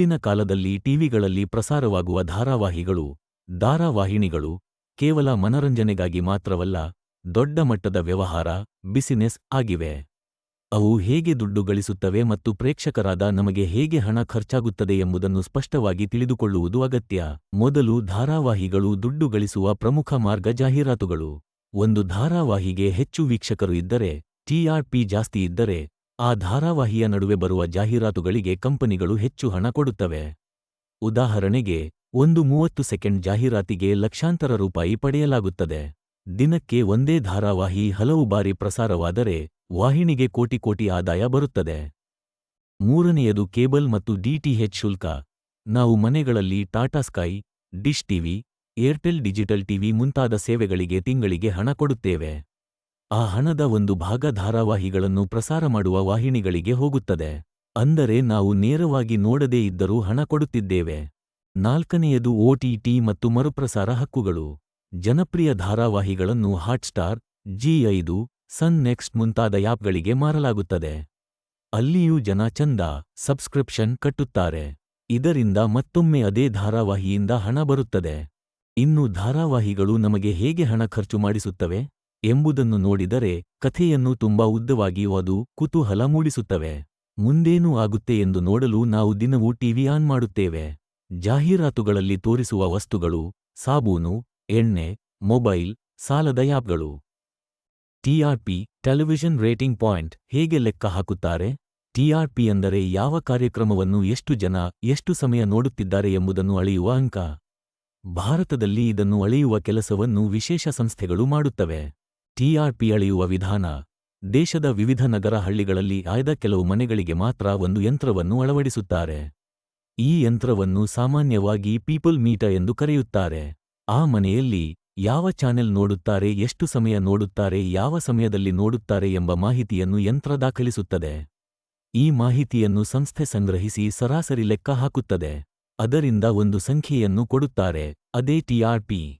ಹಿಂದಿನ ಕಾಲದಲ್ಲಿ ಟಿವಿಗಳಲ್ಲಿ ಪ್ರಸಾರವಾಗುವ ಧಾರಾವಾಹಿಗಳು ಧಾರಾವಾಹಿನಿಗಳು ಕೇವಲ ಮನರಂಜನೆಗಾಗಿ ಮಾತ್ರವಲ್ಲ, ದೊಡ್ಡ ಮಟ್ಟದ ವ್ಯವಹಾರ, ಬಿಸಿನೆಸ್ ಆಗಿವೆ. ಅವು ಹೇಗೆ ದುಡ್ಡು ಗಳಿಸುತ್ತವೆ ಮತ್ತು ಪ್ರೇಕ್ಷಕರಾದ ನಮಗೆ ಹೇಗೆ ಹಣ ಖರ್ಚಾಗುತ್ತದೆ ಎಂಬುದನ್ನು ಸ್ಪಷ್ಟವಾಗಿ ತಿಳಿದುಕೊಳ್ಳುವುದು ಅಗತ್ಯ. ಮೊದಲು ಧಾರಾವಾಹಿಗಳು ದುಡ್ಡು ಗಳಿಸುವ ಪ್ರಮುಖ ಮಾರ್ಗ ಜಾಹೀರಾತುಗಳು. ಒಂದು ಧಾರಾವಾಹಿಗೆ ಹೆಚ್ಚು ವೀಕ್ಷಕರು ಇದ್ದರೆ ಟಿಆರ್ಪಿ ಜಾಸ್ತಿ ಇದ್ದರೆ ಆ ಧಾರಾವಾಹಿಯ ನಡುವೆ ಬರುವ ಜಾಹೀರಾತುಗಳಿಗೆ ಕಂಪನಿಗಳು ಹೆಚ್ಚು ಹಣ ಕೊಡುತ್ತವೆ. ಉದಾಹರಣೆಗೆ, ಒಂದು ಮೂವತ್ತು ಸೆಕೆಂಡ್ ಜಾಹೀರಾತಿಗೆ ಲಕ್ಷಾಂತರ ರೂಪಾಯಿ ಪಡೆಯಲಾಗುತ್ತದೆ. ದಿನಕ್ಕೆ ಒಂದೇ ಧಾರಾವಾಹಿ ಹಲವು ಬಾರಿ ಪ್ರಸಾರವಾದರೆ, ವಾಹಿನಿಗೆ ಕೋಟಿ ಕೋಟಿ ಆದಾಯ ಬರುತ್ತದೆ. ಮೂರನೆಯದು ಕೇಬಲ್ ಮತ್ತು ಡಿಟಿಎಚ್ ಶುಲ್ಕ. ನಾವು ಮನೆಗಳಲ್ಲಿ Tata Sky, Dish TV, Airtel digital TV ಮುಂತಾದ ಸೇವೆಗಳಿಗೆ ತಿಂಗಳಿಗೆ ಹಣ ಕೊಡುತ್ತೇವೆ. ಆ ಹಣದ ಒಂದು ಭಾಗ ಧಾರಾವಾಹಿಗಳನ್ನು ಪ್ರಸಾರ ಮಾಡುವ ವಾಹಿನಿಗಳಿಗೆ ಹೋಗುತ್ತದೆ. ಅಂದರೆ ನಾವು ನೇರವಾಗಿ ನೋಡದೇ ಇದ್ದರೂ ಹಣ ಕೊಡುತ್ತಿದ್ದೇವೆ. ನಾಲ್ಕನೆಯದು ಒಟಿಟಿ ಮತ್ತು ಮರುಪ್ರಸಾರ ಹಕ್ಕುಗಳು. ಜನಪ್ರಿಯ ಧಾರಾವಾಹಿಗಳನ್ನು ಹಾಟ್ಸ್ಟಾರ್, ಜಿ ಐದು, ಸನ್ ನೆಕ್ಸ್ಟ್ ಮುಂತಾದ ಆ್ಯಪ್ಗಳಿಗೆ ಮಾರಲಾಗುತ್ತದೆ. ಅಲ್ಲಿಯೂ ಜನ ಚಂದ, ಸಬ್ಸ್ಕ್ರಿಪ್ಷನ್ ಕಟ್ಟುತ್ತಾರೆ. ಇದರಿಂದ ಮತ್ತೊಮ್ಮೆ ಅದೇ ಧಾರಾವಾಹಿಯಿಂದ ಹಣ ಬರುತ್ತದೆ. ಇನ್ನು ಧಾರಾವಾಹಿಗಳು ನಮಗೆ ಹೇಗೆ ಹಣ ಖರ್ಚು ಮಾಡಿಸುತ್ತವೆ? ಎಂಬುದನ್ನು ನೋಡಿದರೆ ಕಥೆಯನ್ನು ತುಂಬಾ ಉದ್ದವಾಗಿ ಅದು ಕುತೂಹಲ ಮೂಡಿಸುತ್ತವೆ. ಮುಂದೇನೂ ಆಗುತ್ತೆ ಎಂದು ನೋಡಲು ನಾವು ದಿನವೂ ಟಿವಿ ಆನ್ ಮಾಡುತ್ತೇವೆ. ಜಾಹೀರಾತುಗಳಲ್ಲಿ ತೋರಿಸುವ ವಸ್ತುಗಳು, ಸಾಬೂನು, ಎಣ್ಣೆ, ಮೊಬೈಲ್, ಸಾಲದ ಆ್ಯಪ್ಗಳು. ಟಿಆರ್ಪಿ ಟೆಲಿವಿಷನ್ ರೇಟಿಂಗ್ ಪಾಯಿಂಟ್, ಹೇಗೆ ಲೆಕ್ಕ ಹಾಕುತ್ತಾರೆ? ಟಿಆರ್ಪಿ ಅಂದರೆ ಯಾವ ಕಾರ್ಯಕ್ರಮವನ್ನು ಎಷ್ಟು ಜನ, ಎಷ್ಟು ಸಮಯ ನೋಡುತ್ತಿದ್ದಾರೆ ಎಂಬುದನ್ನು ಅಳೆಯುವ ಅಂಕ. ಭಾರತದಲ್ಲಿ ಇದನ್ನು ಅಳೆಯುವ ಕೆಲಸವನ್ನು ವಿಶೇಷ ಸಂಸ್ಥೆಗಳು ಮಾಡುತ್ತವೆ. ಟಿಆರ್ಪಿ ಅಳೆಯುವ ವಿಧಾನ, ದೇಶದ ವಿವಿಧ ನಗರ ಹಳ್ಳಿಗಳಲ್ಲಿ ಆಯ್ದ ಕೆಲವು ಮನೆಗಳಿಗೆ ಮಾತ್ರ ಒಂದು ಯಂತ್ರವನ್ನು ಅಳವಡಿಸುತ್ತಾರೆ. ಈ ಯಂತ್ರವನ್ನು ಸಾಮಾನ್ಯವಾಗಿ ಪೀಪಲ್ ಮೀಟ ಎಂದು ಕರೆಯುತ್ತಾರೆ. ಆ ಮನೆಯಲ್ಲಿ ಯಾವ ಚಾನೆಲ್ ನೋಡುತ್ತಾರೆ, ಎಷ್ಟು ಸಮಯ ನೋಡುತ್ತಾರೆ, ಯಾವ ಸಮಯದಲ್ಲಿ ನೋಡುತ್ತಾರೆ ಎಂಬ ಮಾಹಿತಿಯನ್ನು ಯಂತ್ರ ದಾಖಲಿಸುತ್ತದೆ. ಈ ಮಾಹಿತಿಯನ್ನು ಸಂಸ್ಥೆ ಸಂಗ್ರಹಿಸಿ ಸರಾಸರಿ ಲೆಕ್ಕ ಹಾಕುತ್ತದೆ. ಅದರಿಂದ ಒಂದು ಸಂಖ್ಯೆಯನ್ನು ಕೊಡುತ್ತಾರೆ. ಅದೇ ಟಿಆರ್ಪಿ